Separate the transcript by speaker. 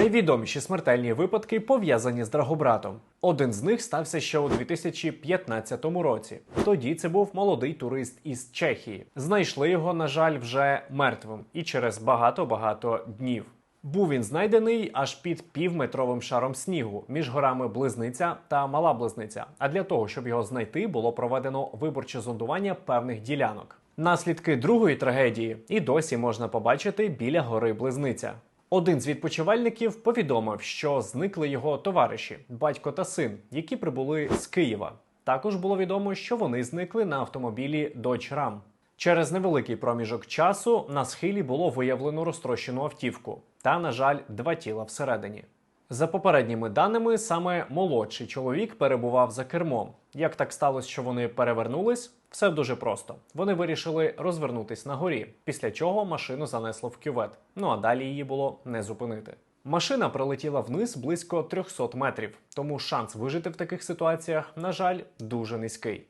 Speaker 1: Найвідоміші смертельні випадки пов'язані з Драгобратом. Один з них стався ще у 2015 році. Тоді це був молодий турист із Чехії. Знайшли його, на жаль, вже мертвим і через багато-багато днів. Був він знайдений аж під півметровим шаром снігу між горами Близниця та Мала Близниця. А для того, щоб його знайти, було проведено виборче зондування певних ділянок. Наслідки другої трагедії і досі можна побачити біля гори Близниця. Один з відпочивальників повідомив, що зникли його товариші, батько та син, які прибули з Києва. Також було відомо, що вони зникли на автомобілі Dodge Ram. Через невеликий проміжок часу на схилі було виявлено розтрощену автівку та, на жаль, два тіла всередині. За попередніми даними, саме молодший чоловік перебував за кермом. Як так сталося, що вони перевернулись? Все дуже просто. Вони вирішили розвернутись на горі, після чого машину занесло в кювет. Ну а далі її було не зупинити. Машина пролетіла вниз близько 300 метрів, тому шанс вижити в таких ситуаціях, на жаль, дуже низький.